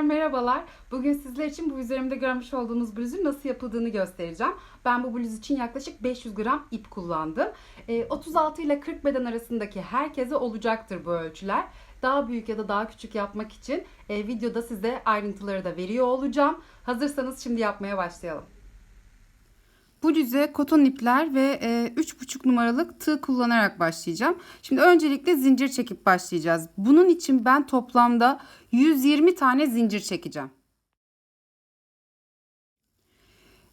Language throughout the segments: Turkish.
Tekrar merhabalar. Bugün sizler için bu üzerimde görmüş olduğunuz bluzun nasıl yapıldığını göstereceğim. Ben bu bluz için yaklaşık 500 gram ip kullandım. Ee, 36 ile 40 beden arasındaki herkese olacaktır bu ölçüler. Daha büyük ya da daha küçük yapmak için e, videoda size ayrıntıları da veriyor olacağım. Hazırsanız şimdi yapmaya başlayalım. Bu düze koton ipler ve e, 3,5 numaralık tığ kullanarak başlayacağım. Şimdi öncelikle zincir çekip başlayacağız. Bunun için ben toplamda 120 tane zincir çekeceğim.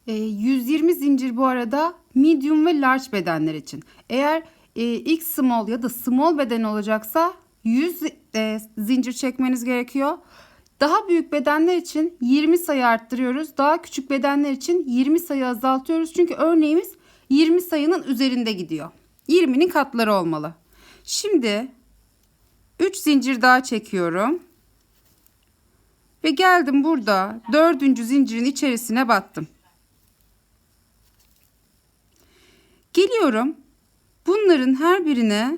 E, 120 zincir bu arada medium ve large bedenler için. Eğer e, X small ya da small beden olacaksa 100 e, zincir çekmeniz gerekiyor. Daha büyük bedenler için 20 sayı arttırıyoruz. Daha küçük bedenler için 20 sayı azaltıyoruz. Çünkü örneğimiz 20 sayının üzerinde gidiyor. 20'nin katları olmalı. Şimdi 3 zincir daha çekiyorum. Ve geldim burada dördüncü zincirin içerisine battım. Geliyorum. Bunların her birine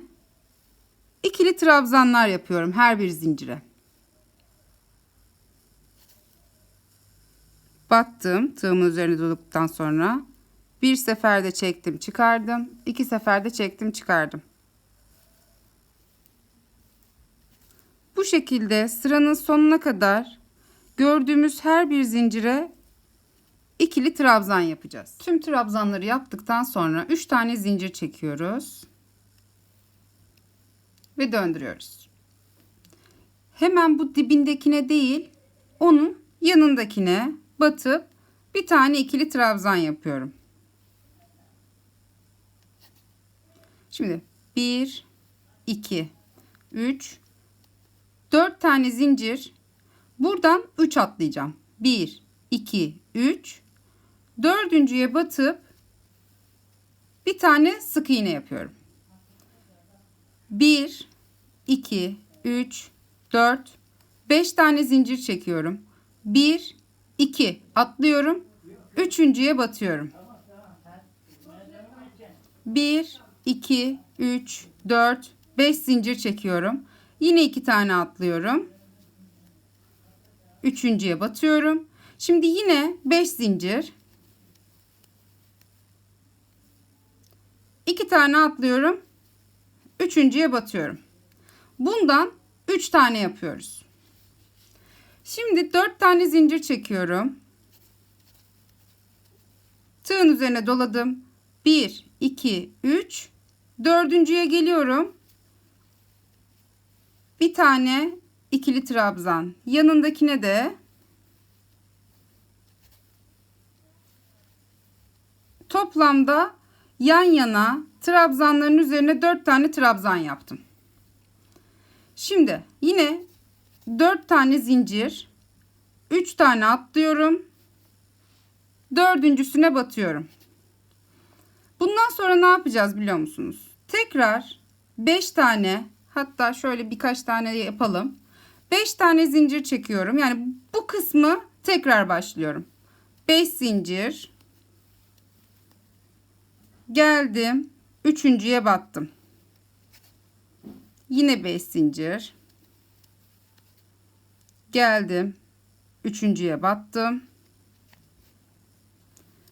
ikili trabzanlar yapıyorum her bir zincire. Battım tığımın üzerine durduktan sonra. Bir seferde çektim çıkardım. İki seferde çektim çıkardım. Bu şekilde sıranın sonuna kadar gördüğümüz her bir zincire ikili trabzan yapacağız. Tüm trabzanları yaptıktan sonra 3 tane zincir çekiyoruz ve döndürüyoruz. Hemen bu dibindekine değil onun yanındakine batıp bir tane ikili trabzan yapıyorum. Şimdi 1 2 3 4 tane zincir. Buradan 3 atlayacağım. 1 2 3 dördüncüye batıp bir tane sık iğne yapıyorum. 1 2 3 4 5 tane zincir çekiyorum. 1 2 atlıyorum. Üçüncüye batıyorum. 1 2 3 4 5 zincir çekiyorum. Yine iki tane atlıyorum. Üçüncüye batıyorum. Şimdi yine 5 zincir. 2 tane atlıyorum. Üçüncüye batıyorum. Bundan 3 tane yapıyoruz. Şimdi 4 tane zincir çekiyorum. Tığın üzerine doladım. 1, 2, 3. Dördüncüye geliyorum. Bir tane ikili trabzan. Yanındakine de toplamda yan yana trabzanların üzerine 4 tane trabzan yaptım. Şimdi yine 4 tane zincir. 3 tane atlıyorum. Dördüncüsüne batıyorum. Bundan sonra ne yapacağız biliyor musunuz? Tekrar 5 tane hatta şöyle birkaç tane yapalım. 5 tane zincir çekiyorum. Yani bu kısmı tekrar başlıyorum. 5 zincir. Geldim. Üçüncüye battım. Yine 5 zincir geldim. Üçüncüye battım.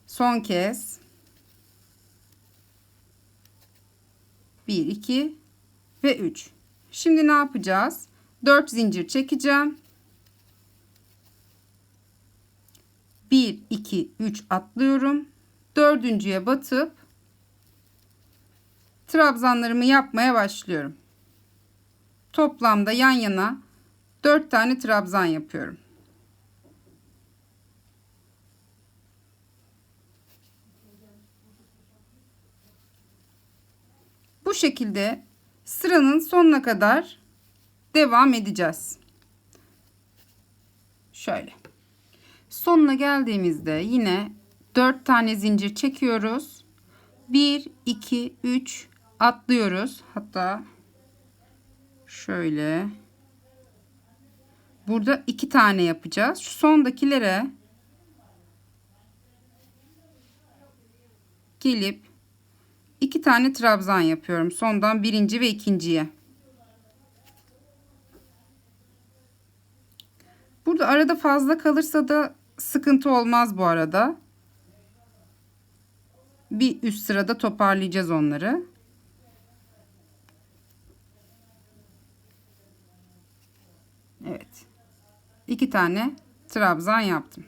Son kez. 1 2 ve 3 şimdi ne yapacağız? 4 zincir çekeceğim. 1 2 3 atlıyorum. Dördüncüye batıp trabzanlarımı yapmaya başlıyorum. Toplamda yan yana 4 tane trabzan yapıyorum. Bu şekilde sıranın sonuna kadar devam edeceğiz. Şöyle. Sonuna geldiğimizde yine 4 tane zincir çekiyoruz. 1 2 3 atlıyoruz. Hatta şöyle Burada iki tane yapacağız. Şu sondakilere gelip iki tane trabzan yapıyorum. Sondan birinci ve ikinciye. Burada arada fazla kalırsa da sıkıntı olmaz bu arada. Bir üst sırada toparlayacağız onları. Evet. İki tane trabzan yaptım.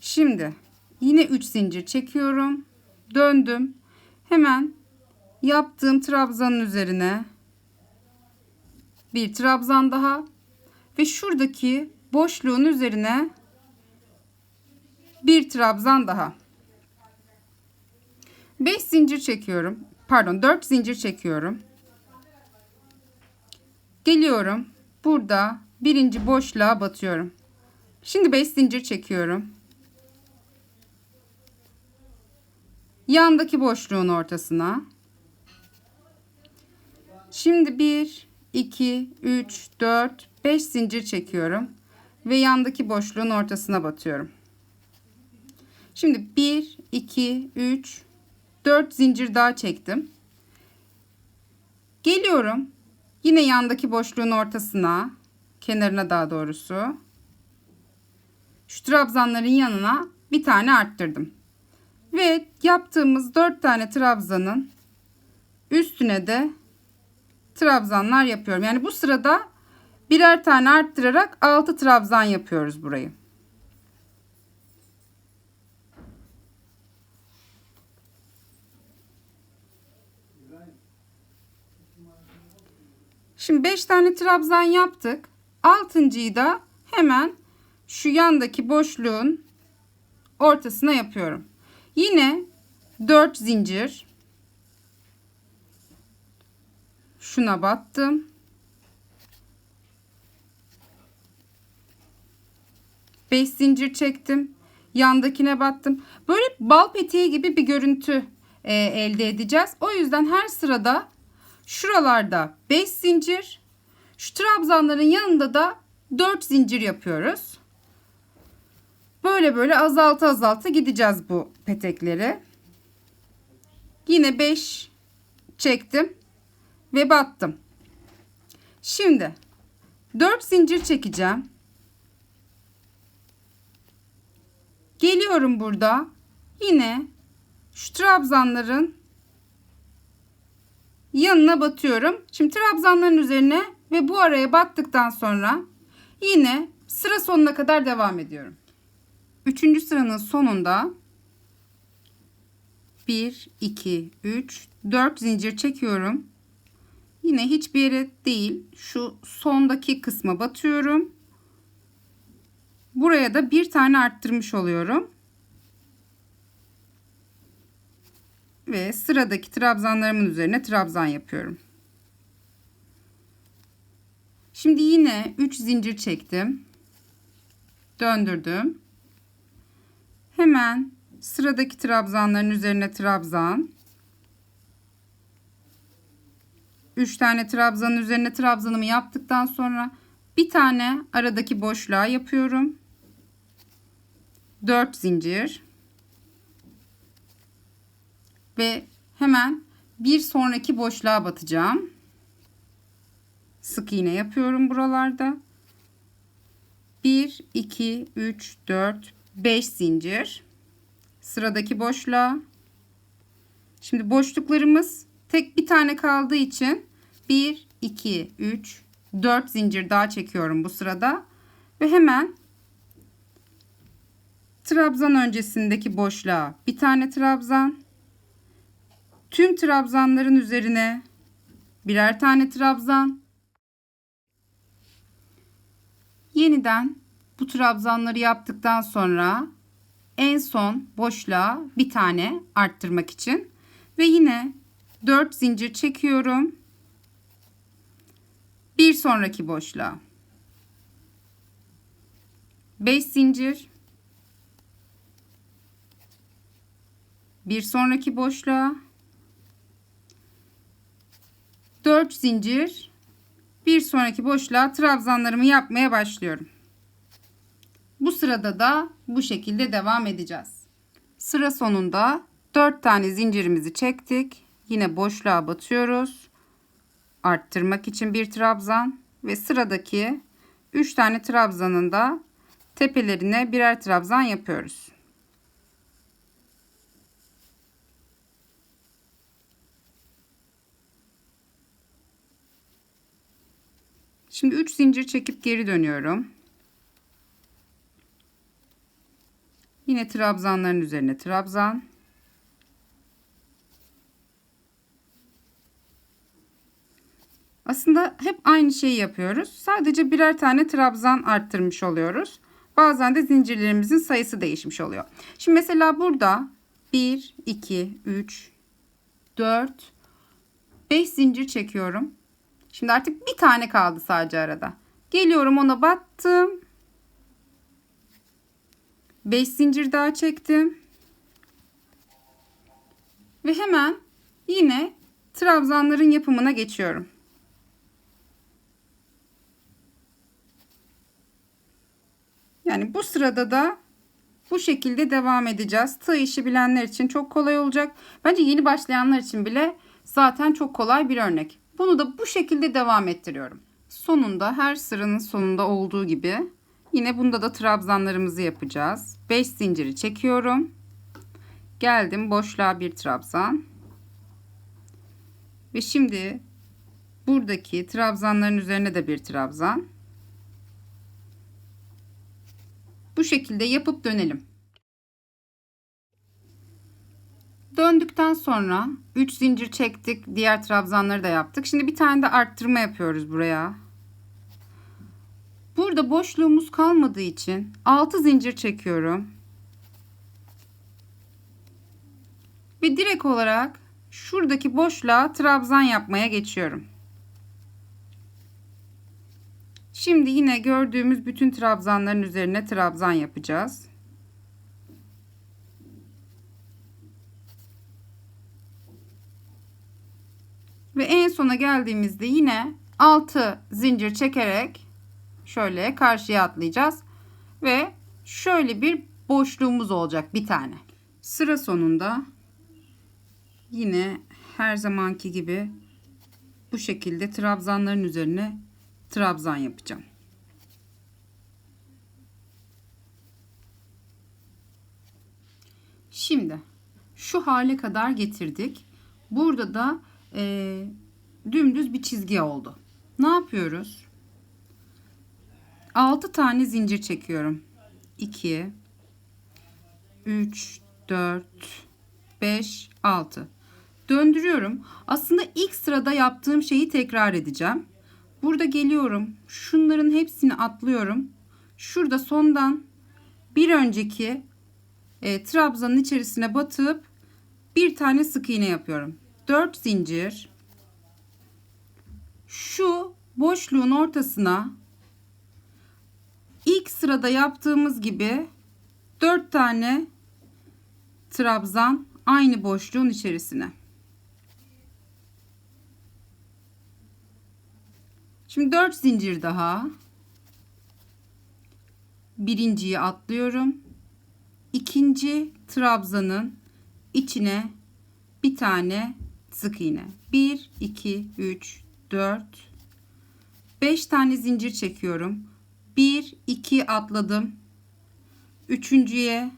Şimdi yine 3 zincir çekiyorum. Döndüm. Hemen yaptığım trabzanın üzerine bir trabzan daha ve şuradaki boşluğun üzerine bir trabzan daha. 5 zincir çekiyorum. Pardon 4 zincir çekiyorum. Geliyorum. Burada birinci boşluğa batıyorum. Şimdi 5 zincir çekiyorum. Yandaki boşluğun ortasına. Şimdi 1, 2, 3, 4, 5 zincir çekiyorum. Ve yandaki boşluğun ortasına batıyorum. Şimdi 1, 2, 3, 4 zincir daha çektim. Geliyorum. Yine yandaki boşluğun ortasına, kenarına daha doğrusu. Şu trabzanların yanına bir tane arttırdım. Ve yaptığımız 4 tane trabzanın üstüne de trabzanlar yapıyorum. Yani bu sırada birer tane arttırarak 6 trabzan yapıyoruz burayı. Şimdi 5 tane trabzan yaptık. Altıncıyı da hemen şu yandaki boşluğun ortasına yapıyorum. Yine 4 zincir. Şuna battım. Beş zincir çektim. Yandakine battım. Böyle bal peteği gibi bir görüntü e, elde edeceğiz. O yüzden her sırada şuralarda 5 zincir, şu trabzanların yanında da 4 zincir yapıyoruz. Böyle böyle azalta azalta gideceğiz bu petekleri. Yine 5 çektim ve battım. Şimdi 4 zincir çekeceğim. Geliyorum burada. Yine şu trabzanların yanına batıyorum. Şimdi trabzanların üzerine ve bu araya battıktan sonra yine sıra sonuna kadar devam ediyorum. Üçüncü sıranın sonunda 1, 2, 3, 4 zincir çekiyorum. Yine hiçbir yere değil şu sondaki kısma batıyorum. Buraya da bir tane arttırmış oluyorum. Ve sıradaki trabzanlarımın üzerine trabzan yapıyorum. Şimdi yine 3 zincir çektim. Döndürdüm. Hemen sıradaki trabzanların üzerine trabzan. 3 tane trabzanın üzerine trabzanımı yaptıktan sonra bir tane aradaki boşluğa yapıyorum. 4 zincir. Ve hemen bir sonraki boşluğa batacağım. Sık iğne yapıyorum buralarda. 1 2 3 4 5 zincir. Sıradaki boşluğa. Şimdi boşluklarımız tek bir tane kaldığı için 1 2 3 4 zincir daha çekiyorum bu sırada ve hemen trabzan öncesindeki boşluğa bir tane trabzan tüm trabzanların üzerine birer tane trabzan yeniden bu trabzanları yaptıktan sonra en son boşluğa bir tane arttırmak için ve yine 4 zincir çekiyorum. Bir sonraki boşluğa. 5 zincir. Bir sonraki boşluğa. 4 zincir bir sonraki boşluğa trabzanlarımı yapmaya başlıyorum. Bu sırada da bu şekilde devam edeceğiz. Sıra sonunda 4 tane zincirimizi çektik. Yine boşluğa batıyoruz. Arttırmak için bir trabzan ve sıradaki 3 tane trabzanın da tepelerine birer trabzan yapıyoruz. Şimdi 3 zincir çekip geri dönüyorum. Yine trabzanların üzerine trabzan. Aslında hep aynı şeyi yapıyoruz. Sadece birer tane trabzan arttırmış oluyoruz. Bazen de zincirlerimizin sayısı değişmiş oluyor. Şimdi mesela burada 1, 2, 3, 4, 5 zincir çekiyorum. Şimdi artık bir tane kaldı sadece arada. Geliyorum ona battım. 5 zincir daha çektim. Ve hemen yine trabzanların yapımına geçiyorum. Yani bu sırada da bu şekilde devam edeceğiz. Tığ işi bilenler için çok kolay olacak. Bence yeni başlayanlar için bile zaten çok kolay bir örnek. Bunu da bu şekilde devam ettiriyorum. Sonunda her sıranın sonunda olduğu gibi yine bunda da trabzanlarımızı yapacağız. 5 zinciri çekiyorum. Geldim boşluğa bir trabzan. Ve şimdi buradaki trabzanların üzerine de bir trabzan. Bu şekilde yapıp dönelim. Döndükten sonra 3 zincir çektik. Diğer trabzanları da yaptık. Şimdi bir tane de arttırma yapıyoruz buraya. Burada boşluğumuz kalmadığı için 6 zincir çekiyorum. Ve direkt olarak şuradaki boşluğa trabzan yapmaya geçiyorum. Şimdi yine gördüğümüz bütün trabzanların üzerine trabzan yapacağız. Ve en sona geldiğimizde yine 6 zincir çekerek şöyle karşıya atlayacağız. Ve şöyle bir boşluğumuz olacak bir tane. Sıra sonunda yine her zamanki gibi bu şekilde trabzanların üzerine trabzan yapacağım. Şimdi şu hale kadar getirdik. Burada da e, dümdüz bir çizgi oldu. Ne yapıyoruz? 6 tane zincir çekiyorum. 2 3 4 5 6 döndürüyorum. Aslında ilk sırada yaptığım şeyi tekrar edeceğim. Burada geliyorum. Şunların hepsini atlıyorum. Şurada sondan bir önceki e, trabzanın içerisine batıp bir tane sık iğne yapıyorum. 4 zincir. Şu boşluğun ortasına ilk sırada yaptığımız gibi 4 tane trabzan aynı boşluğun içerisine. Şimdi 4 zincir daha. Birinciyi atlıyorum. İkinci trabzanın içine bir tane sık iğne. 1 2 3 4 5 tane zincir çekiyorum. 1 2 atladım. Üçüncüye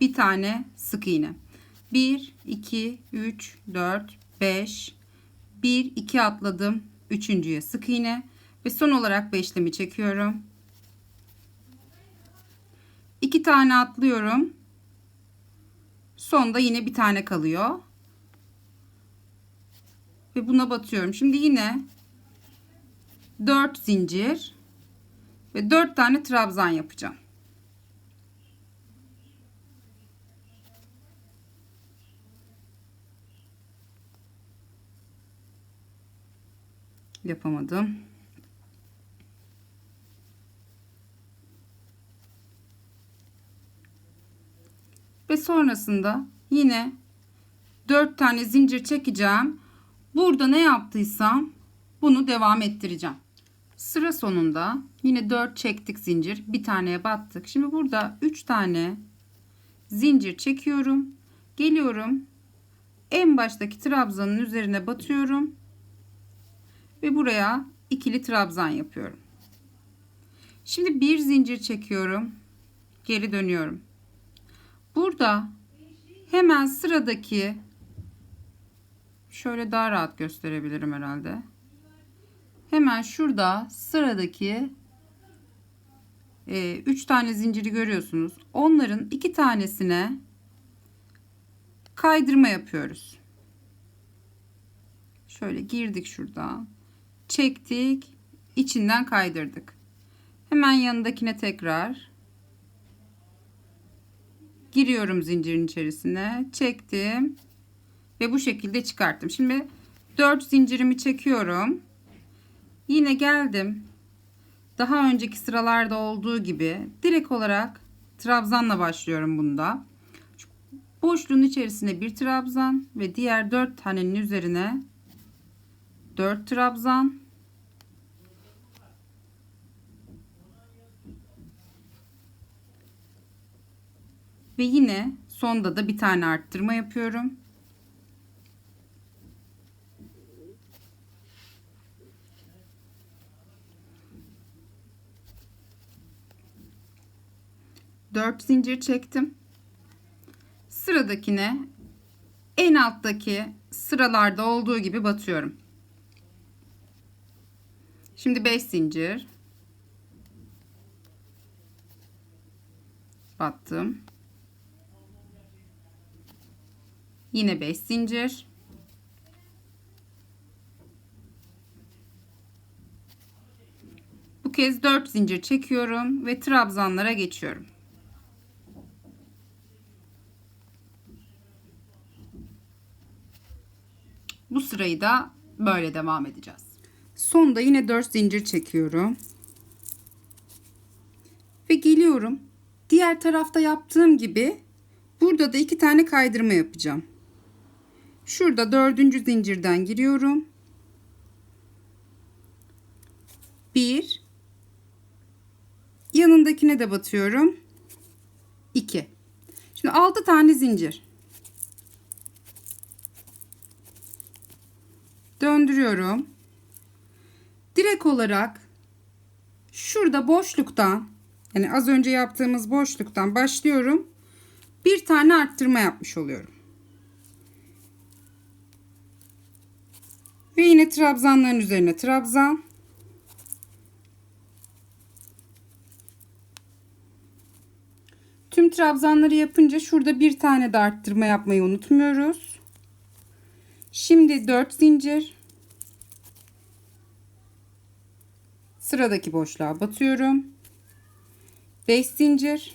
bir tane sık iğne. 1 2 3 4 5 1 2 atladım üçüncüye sık iğne ve son olarak beşlemi çekiyorum. İki tane atlıyorum. Sonda yine bir tane kalıyor. Ve buna batıyorum. Şimdi yine 4 zincir ve 4 tane trabzan yapacağım. yapamadım. Ve sonrasında yine 4 tane zincir çekeceğim. Burada ne yaptıysam bunu devam ettireceğim. Sıra sonunda yine 4 çektik zincir. Bir taneye battık. Şimdi burada 3 tane zincir çekiyorum. Geliyorum. En baştaki trabzanın üzerine batıyorum ve buraya ikili trabzan yapıyorum. Şimdi bir zincir çekiyorum. Geri dönüyorum. Burada hemen sıradaki şöyle daha rahat gösterebilirim herhalde. Hemen şurada sıradaki 3 tane zinciri görüyorsunuz. Onların iki tanesine kaydırma yapıyoruz. Şöyle girdik şuradan. Çektik. içinden kaydırdık. Hemen yanındakine tekrar giriyorum zincirin içerisine. Çektim. Ve bu şekilde çıkarttım. Şimdi 4 zincirimi çekiyorum. Yine geldim. Daha önceki sıralarda olduğu gibi direkt olarak trabzanla başlıyorum bunda. Şu boşluğun içerisine bir trabzan ve diğer 4 tanenin üzerine 4 trabzan ve yine sonda da bir tane arttırma yapıyorum. Dört zincir çektim. Sıradakine en alttaki sıralarda olduğu gibi batıyorum. Şimdi 5 zincir. Battım. Yine 5 zincir. Bu kez 4 zincir çekiyorum ve trabzanlara geçiyorum. Bu sırayı da böyle devam edeceğiz. Sonda yine 4 zincir çekiyorum. Ve geliyorum. Diğer tarafta yaptığım gibi burada da iki tane kaydırma yapacağım. Şurada dördüncü zincirden giriyorum. Bir. Yanındakine de batıyorum. 2. Şimdi 6 tane zincir. Döndürüyorum. Direkt olarak şurada boşluktan yani az önce yaptığımız boşluktan başlıyorum. Bir tane arttırma yapmış oluyorum. Ve yine trabzanların üzerine trabzan. Tüm trabzanları yapınca şurada bir tane de arttırma yapmayı unutmuyoruz. Şimdi 4 zincir. Sıradaki boşluğa batıyorum. 5 zincir.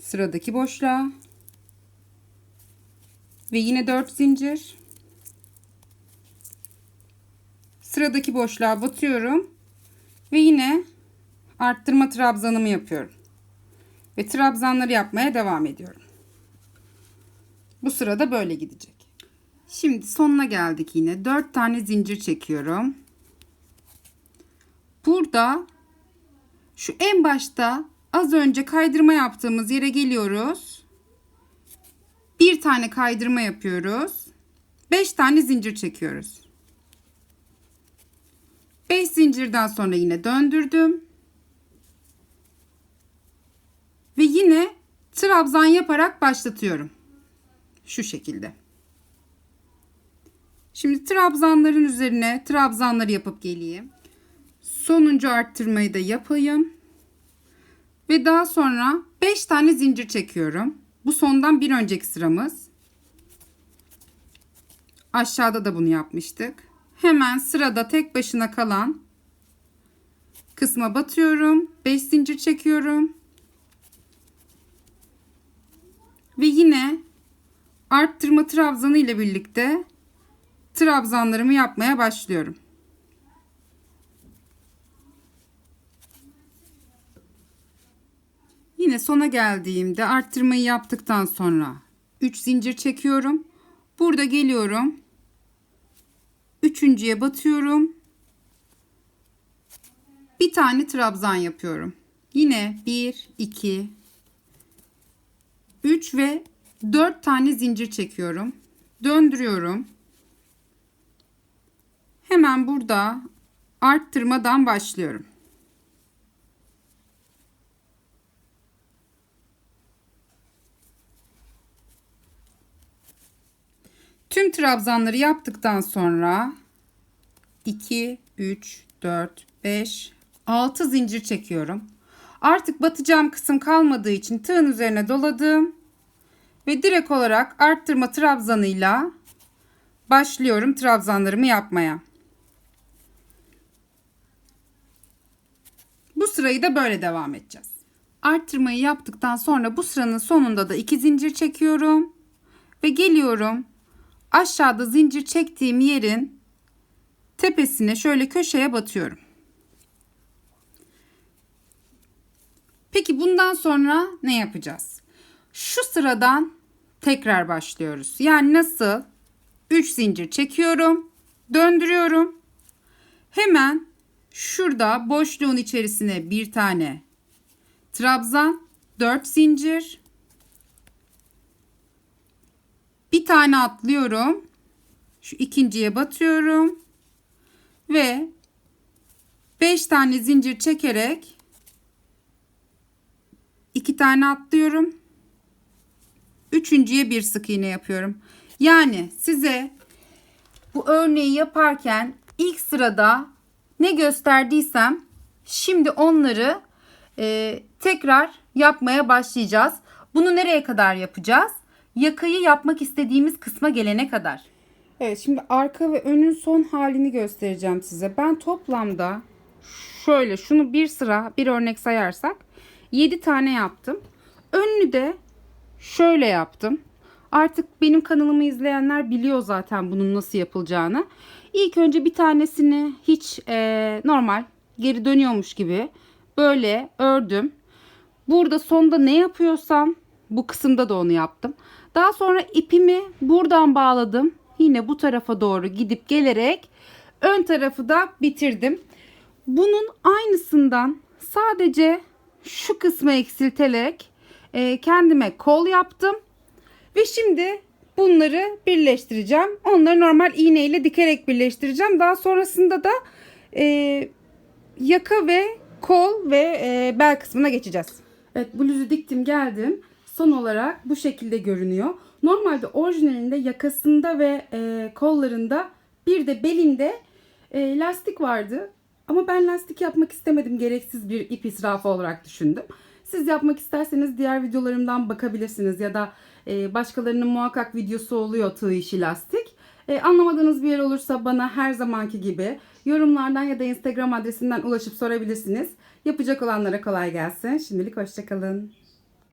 Sıradaki boşluğa. Ve yine 4 zincir. Sıradaki boşluğa batıyorum. Ve yine arttırma trabzanımı yapıyorum. Ve trabzanları yapmaya devam ediyorum. Bu sırada böyle gidecek. Şimdi sonuna geldik yine. 4 tane zincir çekiyorum. Burada şu en başta az önce kaydırma yaptığımız yere geliyoruz. Bir tane kaydırma yapıyoruz. 5 tane zincir çekiyoruz. 5 zincirden sonra yine döndürdüm. Ve yine trabzan yaparak başlatıyorum. Şu şekilde. Şimdi trabzanların üzerine trabzanları yapıp geleyim. Sonuncu arttırmayı da yapayım. Ve daha sonra 5 tane zincir çekiyorum. Bu sondan bir önceki sıramız. Aşağıda da bunu yapmıştık. Hemen sırada tek başına kalan kısma batıyorum. 5 zincir çekiyorum. Ve yine arttırma trabzanı ile birlikte trabzanlarımı yapmaya başlıyorum. Yine sona geldiğimde arttırmayı yaptıktan sonra 3 zincir çekiyorum. Burada geliyorum. Üçüncüye batıyorum. Bir tane trabzan yapıyorum. Yine 1, 2, 3 ve 4 tane zincir çekiyorum. Döndürüyorum. Hemen burada arttırmadan başlıyorum. Tüm trabzanları yaptıktan sonra 2 3 4 5 6 zincir çekiyorum. Artık batacağım kısım kalmadığı için tığın üzerine doladım ve direkt olarak arttırma trabzanıyla başlıyorum trabzanlarımı yapmaya. Bu sırayı da böyle devam edeceğiz. Arttırmayı yaptıktan sonra bu sıranın sonunda da iki zincir çekiyorum. Ve geliyorum. Aşağıda zincir çektiğim yerin tepesine şöyle köşeye batıyorum. Peki bundan sonra ne yapacağız? Şu sıradan tekrar başlıyoruz. Yani nasıl? 3 zincir çekiyorum. Döndürüyorum. Hemen şurada boşluğun içerisine bir tane trabzan, 4 zincir. Bir tane atlıyorum. Şu ikinciye batıyorum. Ve 5 tane zincir çekerek iki tane atlıyorum. Üçüncüye bir sık iğne yapıyorum. Yani size bu örneği yaparken ilk sırada ne gösterdiysem şimdi onları e, tekrar yapmaya başlayacağız. Bunu nereye kadar yapacağız? Yakayı yapmak istediğimiz kısma gelene kadar. Evet şimdi arka ve önün son halini göstereceğim size. Ben toplamda şöyle şunu bir sıra bir örnek sayarsak 7 tane yaptım. Önünü de şöyle yaptım. Artık benim kanalımı izleyenler biliyor zaten bunun nasıl yapılacağını. İlk önce bir tanesini hiç e, normal geri dönüyormuş gibi böyle ördüm. Burada sonda ne yapıyorsam bu kısımda da onu yaptım. Daha sonra ipimi buradan bağladım. Yine bu tarafa doğru gidip gelerek ön tarafı da bitirdim. Bunun aynısından sadece şu kısmı eksilterek e, kendime kol yaptım. Ve şimdi bunları birleştireceğim. Onları normal iğneyle dikerek birleştireceğim. Daha sonrasında da e, yaka ve kol ve e, bel kısmına geçeceğiz. Evet bluzu diktim geldim. Son olarak bu şekilde görünüyor. Normalde orijinalinde yakasında ve e, kollarında bir de belinde e, lastik vardı. Ama ben lastik yapmak istemedim. Gereksiz bir ip israfı olarak düşündüm. Siz yapmak isterseniz diğer videolarımdan bakabilirsiniz ya da e, başkalarının muhakkak videosu oluyor tığ işi lastik. E, anlamadığınız bir yer olursa bana her zamanki gibi yorumlardan ya da Instagram adresinden ulaşıp sorabilirsiniz. Yapacak olanlara kolay gelsin. Şimdilik hoşçakalın.